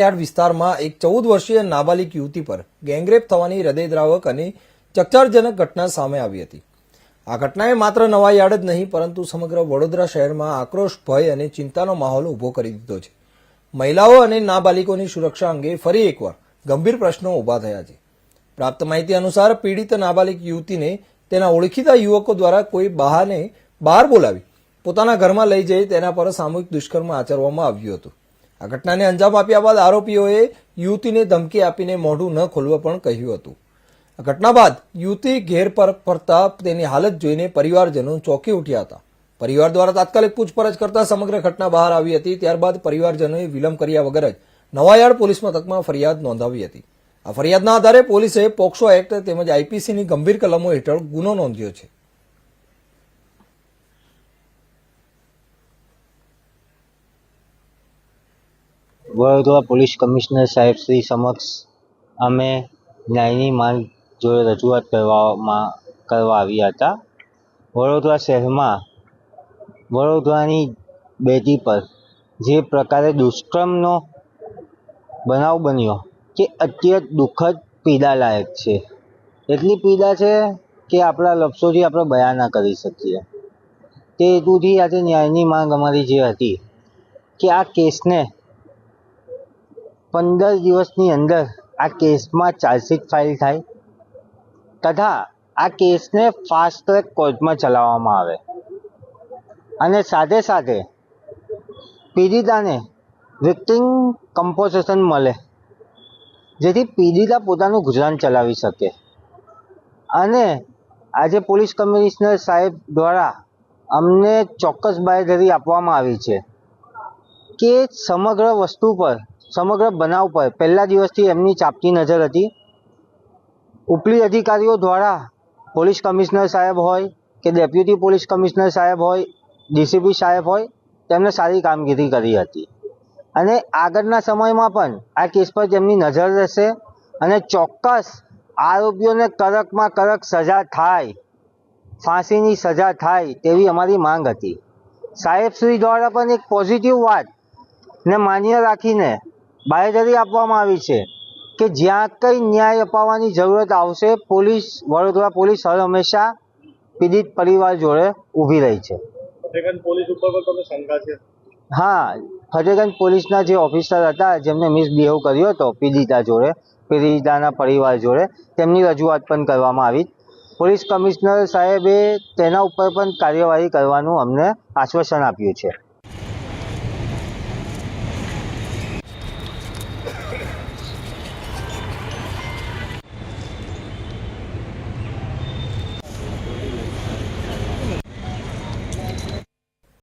Yard વિસ્તારમાં એક ચૌદ વર્ષીય નાબાલિક યુવતી પર ગેંગરેપ થવાની હૃદયદ્રાવક અને ચકચારજનક ઘટના સામે આવી હતી. આ ઘટનાએ માત્ર નવા યાર્ડ જ નહીં, પરંતુ સમગ્ર વડોદરા શહેરમાં આક્રોશ, ભય અને ચિંતાનો માહોલ ઊભો કરી દીધો છે. મહિલાઓ અને નાબાલિકોની સુરક્ષા અંગે ફરી એકવાર ગંભીર પ્રશ્નો ઊભા થયા છે. પ્રાપ્ત માહિતી અનુસાર, પીડિત નાબાલિક યુવતીને તેના ઓળખીતા યુવકો દ્વારા કોઈ બહાને બહાર બોલાવી પોતાના ઘરમાં લઈ જઈ તેના પર સામૂહિક દુષ્કર્મ આચરવામાં આવ્યું હતું. આ ઘટનાને અંજામ આપ્યા બાદ આરોપીઓએ યુવતીને ધમકી આપીને મોઢું ન ખોલવા પણ કહ્યું હતું. આ ઘટના બાદ યુવતી ઘેર પર ફરતા તેની હાલત જોઈને પરિવારજનો ચોંકી ઉઠ્યા હતા. પરિવાર દ્વારા તાત્કાલિક પૂછપરછ કરતા સમગ્ર ઘટના બહાર આવી હતી, ત્યારબાદ પરિવારજનોએ વિલંબ કર્યા વગર જ નવાયાર્ડ પોલીસ મથકમાં ફરિયાદ નોંધાવી હતી. આ ફરિયાદના આધારે પોલીસે પોક્સો એક્ટ તેમજ આઈપીસીની ગંભીર કલમો હેઠળ ગુનો નોંધ્યો છે. વડોદરા પોલીસ કમિશનર સાહેબ શ્રી સમક્ષ અમે ન્યાયની માંગ જોડે રજૂઆત કરવામાં કરવા આવ્યા હતા. વડોદરા શહેરમાં વડોદરાની બેટી પર જે પ્રકારે દુષ્કર્મનો બનાવ બન્યો તે અત્યંત દુઃખદ પીડાલાયક છે. એટલી પીડા છે કે આપણા લફ્સોથી આપણે બયાન ના કરી શકીએ. તે હેતુથી આજે ન્યાયની માંગ અમારી જે હતી કે આ કેસને પંદર દિવસની અંદર આ કેસમાં ચાર્જશીટ ફાઇલ થાય તથા આ કેસને ફાસ્ટ ટ્રેક કોર્ટમાં ચલાવવામાં આવે. અને સાથે સાથે પીડિતાને વિક્ટિમ કમ્પોઝિશન મળે, જેથી પીડિતા પોતાનું ગુજરાન ચલાવી શકે. અને આજે પોલીસ કમિશનર સાહેબ દ્વારા અમને ચોક્કસ બાંયધરી આપવામાં આવી છે કે સમગ્ર વસ્તુ પર સમગ્ર બનાવ પર પહેલા દિવસથી એમની ચાપતી નજર હતી. ઉપલી અધિકારીઓ દ્વારા પોલીસ કમિશનર સાહેબ હોય કે ડેપ્યુટી પોલીસ કમિશનર સાહેબ હોય, ડીસીપી સાહેબ હોય તેમણે સારી કામગીરી કરી હતી. અને આગળના સમયમાં પણ આ કેસ પર તેમની નજર રહેશે અને ચોક્કસ આરોપીઓને કડકમાં કડક સજા થાય, ફાંસીની સજા થાય તેવી અમારી માંગ હતી. સાહેબશ્રી દ્વારા પણ એક પોઝિટિવ વાત ને માન્ય રાખીને બાંયધરી આપવામાં આવી છે કે જ્યાં કંઈ ન્યાય અપાવવાની જરૂરત આવશે પોલીસ વડોદરા પોલીસ હર હંમેશા પીડિત પરિવાર જોડે ઊભી રહી છે. ફતેગંજ પોલીસ ઉપર પણ તમને શંકા છે? હા ફતેગંજ પોલીસના જે ઓફિસર હતા જેમને મિસબિહેવ કર્યો હતો પીડિતા જોડે પીડિતાના પરિવાર જોડે તેમની રજૂઆત પણ કરવામાં આવી. પોલીસ કમિશનર સાહેબે તેના ઉપર પણ કાર્યવાહી કરવાનું અમને આશ્વાસન આપ્યું છે.